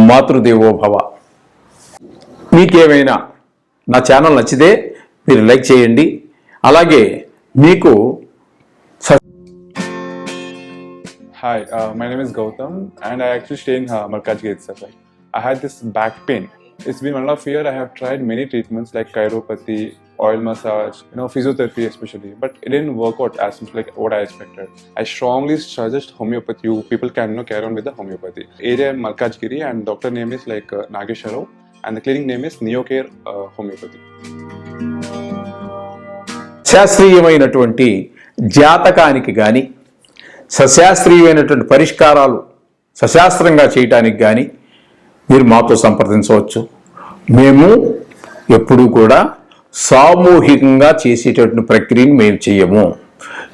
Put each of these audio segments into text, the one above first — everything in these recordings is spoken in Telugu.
మాతృదేవోభవ మీకేమైనా నా ఛానల్ నచ్చితే మీరు లైక్ చేయండి అలాగే మీకు hi my name is Gautam and I actually stay in Markaz gate sir I had this back pain it's been one of year I have tried many treatments like chiropathy tried many treatments like chiropathy, oil massage, you know, physiotherapy especially, but it didn't work out as much like what I expected. I strongly suggest homeopathy. You people can you know, carry on with the homeopathy. Area Malkajgiri, and doctor name is like uh, Nagesharov, and the clinic name is Neocare uh, Homeopathy. శాస్త్రీయమైనటువంటి జాతకానికి కానీ సశాస్త్రీయమైనటువంటి పరిష్కారాలు సశాస్త్రంగా చేయటానికి కానీ మీరు మాతో సంప్రదించవచ్చు మేము ఎప్పుడూ కూడా సామూహికంగా చేసేటటువంటి ప్రక్రియను మేము చేయము.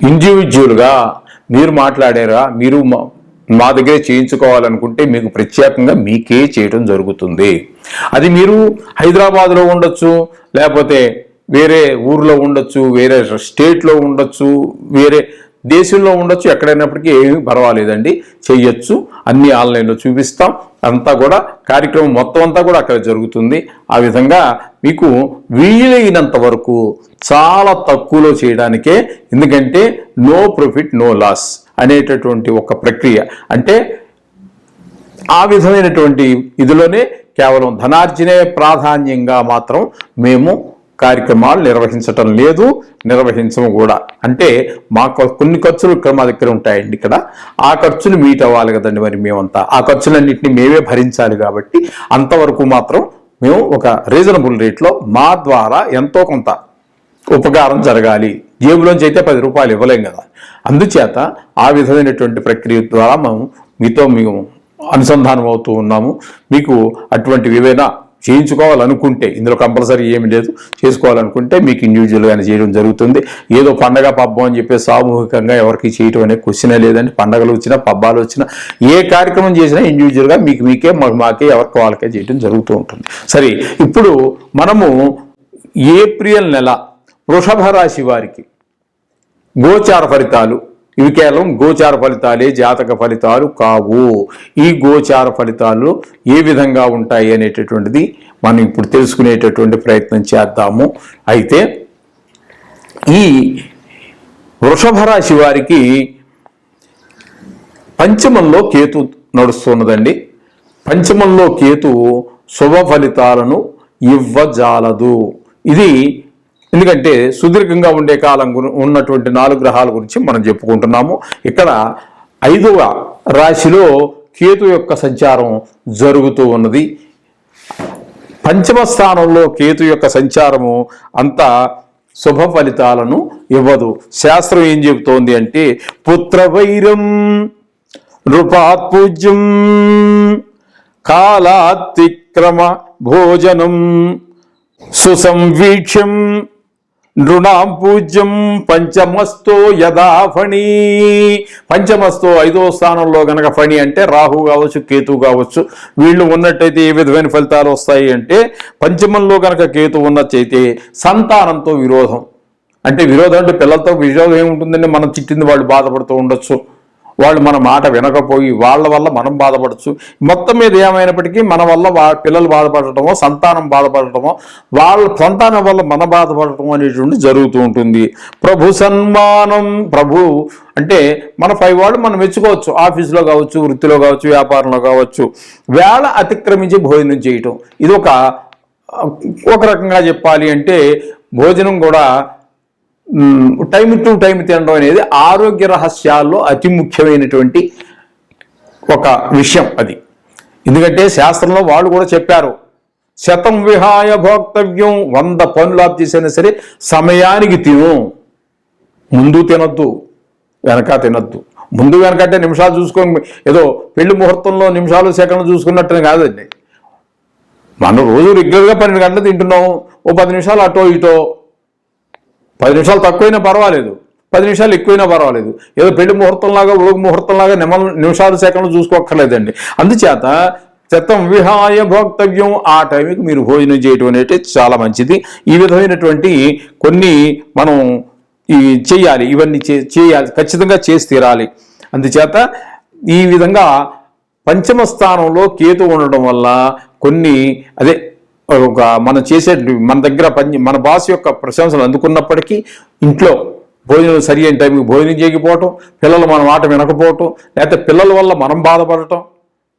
ఇండివిజువల్గా మీరు మాట్లాడారా మీరు మా- దగ్గరే చేయించుకోవాలనుకుంటే మీకు ప్రత్యేకంగా మీకే చేయడం జరుగుతుంది. అది మీరు హైదరాబాద్లో ఉండొచ్చు లేకపోతే వేరే ఊర్లో ఉండొచ్చు వేరే స్టేట్లో ఉండొచ్చు వేరే దేశంలో ఉండొచ్చు ఎక్కడైనప్పటికీ ఏమీ పర్వాలేదండి. చెయ్యొచ్చు. అన్ని ఆన్లైన్లో చూపిస్తాం. అంతా కూడా కార్యక్రమం మొత్తం అంతా కూడా అక్కడ జరుగుతుంది. ఆ విధంగా మీకు వీలైనంత వరకు చాలా తక్కువలో చేయడానికే ఎందుకంటే నో ప్రాఫిట్ నో లాస్ అనేటటువంటి ఒక ప్రక్రియ. అంటే ఆ విధమైనటువంటి ఇదిలోనే కేవలం ధనార్జనే ప్రాధాన్యంగా మాత్రం మేము కార్యక్రమాలు నిర్వహించటం లేదు నిర్వహించము కూడా. అంటే మా కొన్ని ఖర్చులు ఇక్కడ మా దగ్గర ఉంటాయండి ఇక్కడ. ఆ ఖర్చులు మీట్ అవ్వాలి కదండి మరి మేమంతా. ఆ ఖర్చులన్నింటినీ మేమే భరించాలి కాబట్టి అంతవరకు మాత్రం మేము ఒక రీజనబుల్ రేట్లో మా ద్వారా ఎంతో కొంత ఉపకారం జరగాలి. జేబులోంచి అయితే పది రూపాయలు ఇవ్వలేం కదా. అందుచేత ఆ విధమైనటువంటి ప్రక్రియ ద్వారా మేము మీతో మేము అనుసంధానం అవుతూ ఉన్నాము. మీకు అటువంటివి ఏవైనా చేయించుకోవాలనుకుంటే ఇందులో కంపల్సరీ ఏమి లేదు. చేసుకోవాలనుకుంటే మీకు ఇండివిజువల్గానే చేయడం జరుగుతుంది. ఏదో పండగ పబ్బం అని చెప్పి సామూహికంగా ఎవరికి చేయటం అనే క్వశ్చనే లేదండి. పండగలు వచ్చినా పబ్బాలు వచ్చినా ఏ కార్యక్రమం చేసినా ఇండివిజువల్గా మీకు మీకే మాకు మాకే ఎవరికి వాళ్ళకే చేయడం జరుగుతూ ఉంటుంది. సరే ఇప్పుడు మనము ఏప్రిల్ నెల వృషభ రాశి వారికి గోచార ఫలితాలు ఇవి కేవలం గోచార ఫలితాలే జాతక ఫలితాలు కావు. ఈ గోచార ఫలితాలు ఏ విధంగా ఉంటాయి అనేటటువంటిది మనం ఇప్పుడు తెలుసుకునేటటువంటి ప్రయత్నం చేద్దాము. అయితే ఈ వృషభ రాశి వారికి పంచమంలో కేతు నడుస్తున్నదండి. పంచమంలో కేతు శుభ ఫలితాలను ఇవ్వజాలదు. ఇది ఎందుకంటే సుదీర్ఘంగా ఉండే కాలం ఉన్నటువంటి నాలుగు గ్రహాల గురించి మనం చెప్పుకుంటున్నాము. ఇక్కడ ఐదవ రాశిలో కేతు యొక్క సంచారం జరుగుతూ ఉన్నది. పంచమ స్థానంలో కేతు యొక్క సంచారము అంత శుభ ఫలితాలను ఇవ్వదు. శాస్త్రం ఏం చెబుతోంది అంటే పుత్రవైరం నృపాత్పూజ్యం కాలాతిక్రమ భోజనం సుసంవీక్ష్యం నృణాం పూజ్యం పంచమస్తో యథా ఫణి. పంచమస్తో ఐదో స్థానంలో గనక ఫణి అంటే రాహు కావచ్చు కేతు కావచ్చు వీళ్ళు ఉన్నట్టయితే ఏ విధమైన ఫలితాలు వస్తాయి అంటే పంచమంలో గనక కేతు ఉన్నట్టయితే సంతానంతో విరోధం. అంటే విరోధం అంటే పిల్లలతో విరోధం ఏముంటుందంటే మనం చిట్టింది వాళ్ళు బాధపడుతూ ఉండొచ్చు. వాళ్ళు మన మాట వినకపోయి వాళ్ళ వల్ల మనం బాధపడచ్చు. మొత్తం మీద ఏమైనప్పటికీ మన వల్ల పిల్లలు బాధపడటమో సంతానం బాధపడటమో వాళ్ళ సంతానం వల్ల మన బాధపడటం అనేటువంటి జరుగుతూ ఉంటుంది. ప్రభు సన్మానం ప్రభు అంటే మన పై వాళ్ళు మనం మెచ్చుకోవచ్చు. ఆఫీసులో కావచ్చు వృత్తిలో కావచ్చు వ్యాపారంలో కావచ్చు. వేళ అతిక్రమించి భోజనం చేయటం. ఇది ఒక ఒక రకంగా చెప్పాలి అంటే భోజనం కూడా టైం టు టైం తినడం అనేది ఆరోగ్య రహస్యాల్లో అతి ముఖ్యమైనటువంటి ఒక విషయం అది. ఎందుకంటే శాస్త్రంలో వాళ్ళు కూడా చెప్పారు శతం విహాయ భోక్తవ్యం వంద పనులు ఆప్ చేసైనా సరే సమయానికి తిను. ముందు తినద్దు వెనక తినద్దు. ముందు వెనక అంటే నిమిషాలు చూసుకొని ఏదో పెళ్ళి ముహూర్తంలో నిమిషాలు సెకండ్లు చూసుకున్నట్టు కాదండి. మనం రోజు రెగ్యులర్గా పన్నెండు గంటలు తింటున్నాం ఓ పది నిమిషాలు అటో ఇటో పది నిమిషాలు తక్కువైనా పర్వాలేదు. పది నిమిషాలు ఎక్కువైనా పర్వాలేదు. ఏదో పెళ్ళి ముహూర్తంలాగా ఉడుగు ముహూర్తంలాగా నిమ నిమిషాలు సెకండ్లు చూసుకోక్కర్లేదండి. అందుచేత చెత్తం విహాయ భోక్తవ్యం ఆ టైంకి మీరు భోజనం చేయటం అనేది చాలా మంచిది. ఈ విధమైనటువంటి కొన్ని మనం ఈ చేయాలి ఇవన్నీ చే- చేయాలి ఖచ్చితంగా చేసి తీరాలి. అందుచేత ఈ విధంగా పంచమ స్థానంలో కేతు ఉండడం వల్ల కొన్ని అదే ఒక మనం చేసే మన దగ్గర పని మన బాస్ యొక్క ప్రశంసలు అందుకున్నప్పటికీ ఇంట్లో భోజనం సరి అయిన టైంకి భోజనం చేయకపోవటం పిల్లలు మన మాట వినకపోవటం లేకపోతే పిల్లల వల్ల మనం బాధపడటం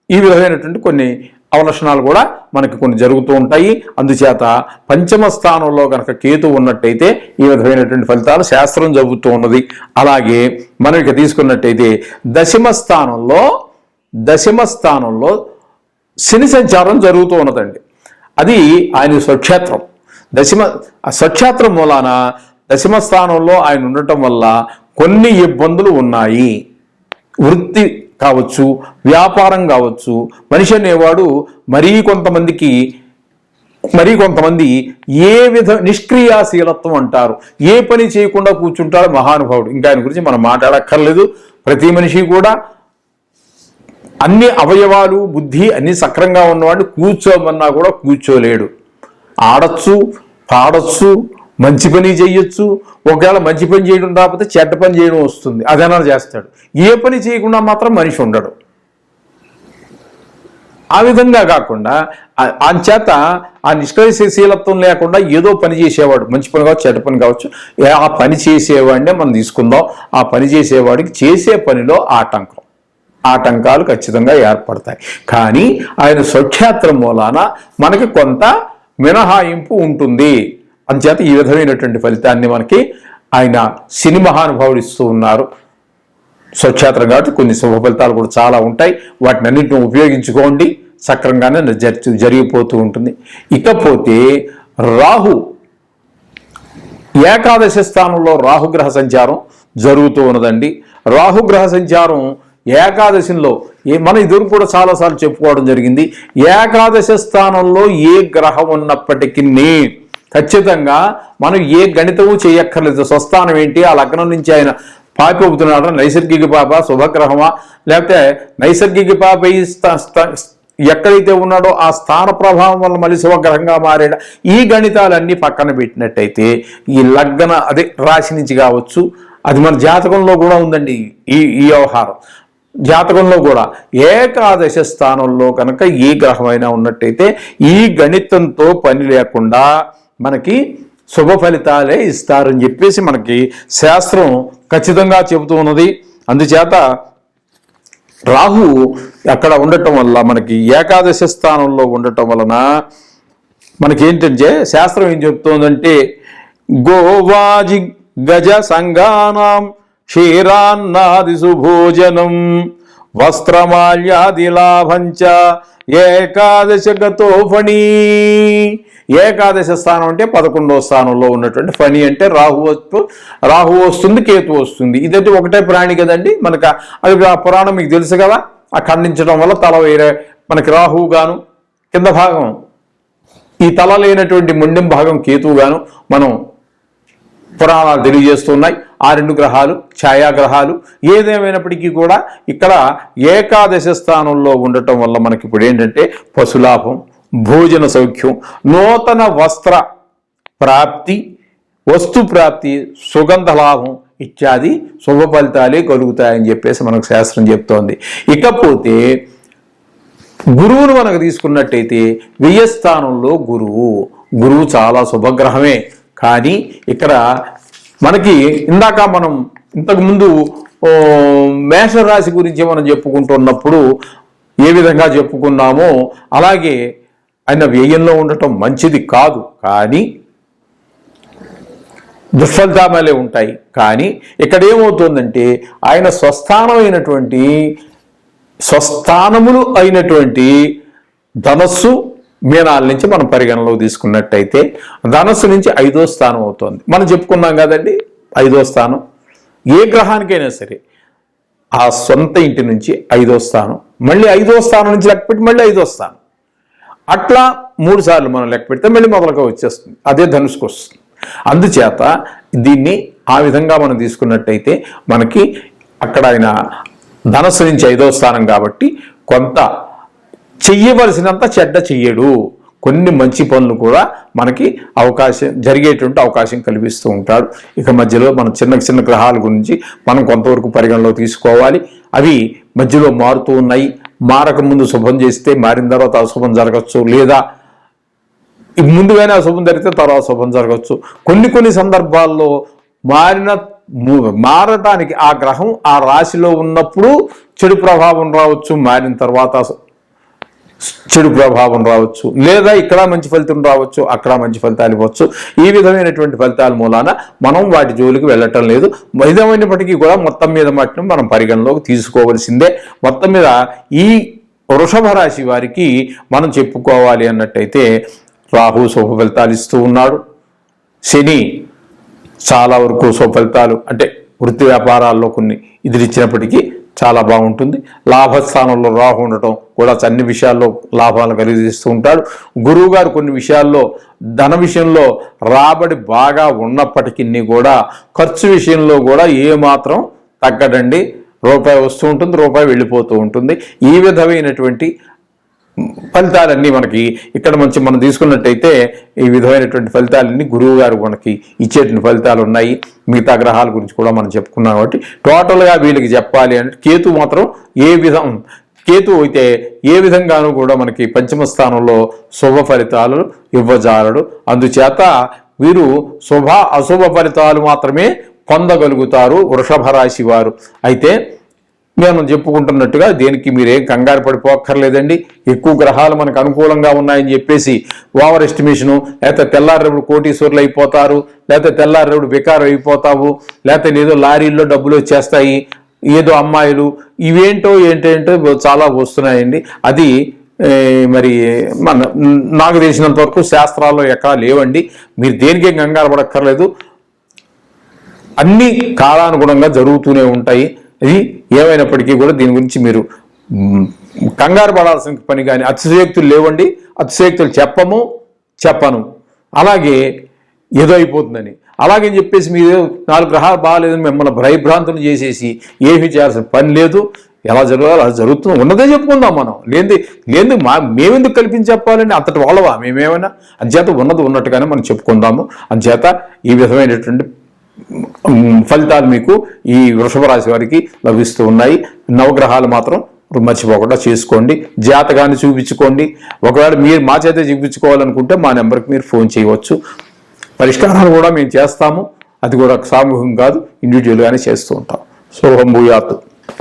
ఈ విధమైనటువంటి కొన్ని అవలక్షణాలు కూడా మనకి కొన్ని జరుగుతూ ఉంటాయి. అందుచేత పంచమ స్థానంలో కనుక కేతు ఉన్నట్టయితే ఈ విధమైనటువంటి ఫలితాలు శాస్త్రం చెబుతూ ఉన్నది. అలాగే మనం ఇక తీసుకున్నట్టయితే దశమ స్థానంలో దశమ స్థానంలో శని సంచారం జరుగుతూ ఉన్నదండి. అది ఆయన స్వక్షేత్రం. దశమ ఆ స్వక్షేత్రం మూలాన దశమ స్థానంలో ఆయన ఉండటం వల్ల కొన్ని ఇబ్బందులు ఉన్నాయి. వృత్తి కావచ్చు వ్యాపారం కావచ్చు మనిషి అనేవాడు మరీ కొంతమందికి మరీ కొంతమంది ఏ విధ నిష్క్రియాశీలత్వం అంటారు. ఏ పని చేయకుండా కూర్చుంటాడు మహానుభావుడు. ఇంకా ఆయన గురించి మనం మాట్లాడక్కర్లేదు. ప్రతి మనిషి కూడా అన్ని అవయవాలు బుద్ధి అన్ని సక్రంగా ఉన్నవాడిని కూర్చోమన్నా కూడా కూర్చోలేడు. ఆడచ్చు పాడచ్చు మంచి పని చేయొచ్చు ఒకవేళ మంచి పని చేయడం రాకపోతే చెడ్డ పని చేయడం వస్తుంది. అదైనా చేస్తాడు. ఏ పని చేయకుండా మాత్రం మనిషి ఉండడు. ఆ విధంగా కాకుండా ఆ- అంచేత ఆ నిష్క్రియశీలత్వం లేకుండా ఏదో పని చేసేవాడు మంచి పని కావచ్చు చెడ్డ పని కావచ్చు ఆ పని చేసేవాడినే మనం తీసుకుందాం. ఆ పని చేసేవాడికి చేసే పనిలో ఆటంకం. ఆటంకాలు ఖచ్చితంగా ఏర్పడతాయి. కానీ ఆయన స్వక్షేత్రం మూలాన మనకి కొంత మినహాయింపు ఉంటుంది. అంచేత ఈ విధమైనటువంటి ఫలితాన్ని మనకి ఆయన సిని మహానుభావుడు ఇస్తూ ఉన్నారు. స్వచ్ఛాత్రం కాబట్టి కొన్ని శుభ ఫలితాలు కూడా చాలా ఉంటాయి. వాటిని అన్నింటిని ఉపయోగించుకోండి. సక్రంగానే జరిగిపోతూ ఉంటుంది. ఇకపోతే రాహు ఏకాదశ స్థానంలో రాహుగ్రహ సంచారం జరుగుతూ ఉన్నదండి. రాహుగ్రహ సంచారం ఏకాదశిలో ఏ మనం ఇద్దరు కూడా చాలాసార్లు చెప్పుకోవడం జరిగింది. ఏకాదశ స్థానంలో ఏ గ్రహం ఉన్నప్పటికీ ఖచ్చితంగా మనం ఏ గణితము చేయక్కర్లేదు. స్వస్థానం ఏంటి? ఆ లగ్నం నుంచి ఆయన పాపి అవుతున్నాడు. నైసర్గిక పాప శుభగ్రహమా? లేకపోతే నైసర్గిక పాప ఈ ఎక్కడైతే ఉన్నాడో ఆ స్థాన ప్రభావం వల్ల మళ్ళీ శుభగ్రహంగా మారాడు? ఈ గణితాలన్నీ పక్కన పెట్టినట్టయితే ఈ లగ్న అదే రాశి నుంచి కావచ్చు అది మన జాతకంలో కూడా ఉందండి ఈ ఈ వ్యవహారం. జాతకంలో కూడా ఏకాదశ స్థానంలో కనుక ఈ గ్రహమైనా ఉన్నట్టయితే ఈ గణితంతో పని లేకుండా మనకి శుభ ఫలితాలే ఇస్తారని చెప్పేసి మనకి శాస్త్రం ఖచ్చితంగా చెబుతూ ఉన్నది. అందుచేత రాహు అక్కడ ఉండటం వల్ల మనకి ఏకాదశ స్థానంలో ఉండటం వలన మనకి ఏంటంటే శాస్త్రం ఏం చెప్తోందంటే గోవాజి గజ సంఘానాం క్షీరాన్నాది సుభోజనం వస్త్రమాల్యాది లాభంచ ఏకాదశగతో ఫణి. ఏకాదశ స్థానం అంటే పదకొండవ స్థానంలో ఉన్నటువంటి ఫణి అంటే రాహు వస్తు- రాహు వస్తుంది కేతు వస్తుంది. ఇదంటే ఒకటే ప్రాణి కదండి. మనకు అది ఆ పురాణం మీకు తెలుసు కదా? ఆ ఖండించడం వల్ల తల వేరే మనకి రాహువు గాను కింద భాగం. ఈ తల లేనటువంటి ముండెం భాగం కేతువుగాను మనం పురాణాలు తెలియజేస్తున్నాయి. ఆ రెండు గ్రహాలు ఛాయాగ్రహాలు ఏదేమైనప్పటికీ కూడా ఇక్కడ ఏకాదశ స్థానంలో ఉండటం వల్ల మనకి ఇప్పుడు ఏంటంటే పశులాభం భోజన సౌఖ్యం నూతన వస్త్ర ప్రాప్తి వస్తు ప్రాప్తి సుగంధ లాభం ఇత్యాది శుభ ఫలితాలే కలుగుతాయని చెప్పేసి మనకు శాస్త్రం చెప్తోంది. ఇకపోతే గురువును మనకు తీసుకున్నట్టయితే వ్యయస్థానంలో గురువు గురువు చాలా శుభగ్రహమే. కానీ ఇక్కడ మనకి ఇందాక మనం ఇంతకుముందు మేషరాశి గురించి మనం చెప్పుకుంటున్నప్పుడు ఏ విధంగా చెప్పుకున్నామో అలాగే ఆయన వ్యయంలో ఉండటం మంచిది కాదు కానీ దుష్ఫలితామాలే ఉంటాయి. కానీ ఇక్కడ ఏమవుతుందంటే ఆయన స్వస్థానమైనటువంటి స్వస్థానములు అయినటువంటి ధనస్సు మీనాల నుంచి మనం పరిగణలో తీసుకున్నట్టయితే ధనస్సు నుంచి ఐదో స్థానం అవుతుంది. మనం చెప్పుకున్నాం కదండి ఐదో స్థానం. ఏ గ్రహానికైనా సరే ఆ సొంత ఇంటి నుంచి ఐదో స్థానం. మళ్ళీ ఐదో స్థానం నుంచి లెక్కపెట్టి మళ్ళీ ఐదో స్థానం. అట్లా మూడు సార్లు మనం లెక్క పెడితే మళ్ళీ మొదలుగా వచ్చేస్తుంది. అదే ధనుసుకు వస్తుంది. అందుచేత దీన్ని ఆ విధంగా మనం తీసుకున్నట్టయితే మనకి అక్కడ ఆయన ధనస్సు నుంచి ఐదో స్థానం కాబట్టి కొంత చెయ్యవలసినంత చెడ్డ చెయ్యడు. కొన్ని మంచి పనులు కూడా మనకి అవకాశం జరిగేటువంటి అవకాశం కల్పిస్తూ ఉంటాడు. ఇక మధ్యలో మన చిన్న చిన్న గ్రహాల గురించి మనం కొంతవరకు పరిగణలో తీసుకోవాలి. అవి మధ్యలో మారుతూ ఉన్నాయి. మారకముందు శుభం చేస్తే మారిన తర్వాత అశుభం జరగచ్చు లేదా ముందుగానే అశుభం జరిగితే తర్వాత శుభం జరగచ్చు. కొన్ని కొన్ని సందర్భాల్లో మారిన మారటానికి ఆ గ్రహం ఆ రాశిలో ఉన్నప్పుడు చెడు ప్రభావం రావచ్చు. మారిన తర్వాత చెడు ప్రభావం రావచ్చు లేదా ఇక్కడ మంచి ఫలితం రావచ్చు అక్కడ మంచి ఫలితాలు ఇవ్వచ్చు. ఈ విధమైనటువంటి ఫలితాల మూలాన మనం వాటి జోలికి వెళ్ళటం లేదు. విధమైనప్పటికీ కూడా మొత్తం మీద మట్టిని మనం పరిగణలోకి తీసుకోవలసిందే. మొత్తం మీద ఈ వృషభ రాశి వారికి మనం చెప్పుకోవాలి అన్నట్టయితే రాహు శుభ ఫలితాలు ఇస్తూ ఉన్నాడు. శని చాలా వరకు సుఫలితాలు అంటే వృత్తి వ్యాపారాల్లో కొన్ని ఇదిలిచ్చినప్పటికీ చాలా బాగుంటుంది. లాభస్థానంలో రాహు ఉండటం కూడా అన్ని విషయాల్లో లాభాలను కలిగిస్తూ ఉంటాడు. గురువు గారు కొన్ని విషయాల్లో ధన విషయంలో రాబడి బాగా ఉన్నప్పటికీ కూడా ఖర్చు విషయంలో కూడా ఏమాత్రం తగ్గడండి రూపాయి వస్తూ ఉంటుంది రూపాయి వెళ్ళిపోతూ ఉంటుంది. ఈ విధమైనటువంటి ఫలితాలన్నీ మనకి ఇక్కడ మంచి మనం తీసుకున్నట్టయితే ఈ విధమైనటువంటి ఫలితాలన్నీ గురువు గారు మనకి ఇచ్చేటువంటి ఫలితాలు ఉన్నాయి మిగతా గ్రహాల గురించి కూడా మనం చెప్పుకున్నాం కాబట్టి టోటల్గా వీళ్ళకి చెప్పాలి అంటే కేతు మాత్రం ఏ విధం కేతు అయితే ఏ విధంగానూ కూడా మనకి పంచమ స్థానంలో శుభ ఫలితాలు ఇవ్వజాలడు. అందుచేత వీరు శుభ అశుభ ఫలితాలు మాత్రమే పొందగలుగుతారు వృషభ రాశి వారు. అయితే నేను చెప్పుకుంటున్నట్టుగా దేనికి మీరేం కంగారు పడిపోక్కర్లేదండి. ఎక్కువ గ్రహాలు మనకు అనుకూలంగా ఉన్నాయని చెప్పేసి ఓవర్ ఎస్టిమేషను లేకపోతే తెల్లారేవుడు కోటీశ్వర్లు అయిపోతారు లేకపోతే తెల్లారేవుడు బికారు అయిపోతావు లేకపోతే ఏదో లారీల్లో డబ్బులు వచ్చేస్తాయి ఏదో అమ్మాయిలు ఇవేంటో ఏంటేంటో చాలా వస్తున్నాయండి. అది మరి మన నాకు తెలిసినంత వరకు శాస్త్రాల్లో ఎక్కడా లేవండి. మీరు దేనికేం కంగారు పడక్కర్లేదు. అన్ని కాలానుగుణంగా జరుగుతూనే ఉంటాయి. ఇది ఏమైనప్పటికీ కూడా దీని గురించి మీరు కంగారు పడాల్సిన పని కానీ అతిశయోక్తులు లేవండి. అతిశయోక్తులు చెప్పము చెప్పను. అలాగే ఏదో అయిపోతుందని. అలాగే చెప్పేసి మీరు నాలుగు గ్రహాలు బాగాలేదని మిమ్మల్ని భయభ్రాంతులు చేసేసి ఏమీ చేయాల్సిన పని లేదు. ఎలా జరగాలో అలా జరుగుతుంది. ఉన్నదే చెప్పుకుందాం మనం. లేని లేని మా మేమెందుకు కల్పించి చెప్పాలండి? అంతటి వాళ్ళవా? మేమేమైనా అంచేత ఉన్నది ఉన్నట్టుగానే మనం చెప్పుకుందాము. అంచేత ఈ విధమైనటువంటి ఫలితాలు మీకు ఈ వృషభ రాశి వారికి లభిస్తూ ఉన్నాయి. నవగ్రహాలు మాత్రం మర్చిపోకుండా చేసుకోండి. జాతకాన్ని చూపించుకోండి. ఒకవేళ మీరు మా చేత చూపించుకోవాలనుకుంటే మా నెంబర్కి మీరు ఫోన్ చేయవచ్చు. పరిష్కారాలు కూడా మేము చేస్తాము. అది కూడా సామూహికం కాదు. ఇండివిజువల్గానే చేస్తూ ఉంటాం. శుభం భూయాత్.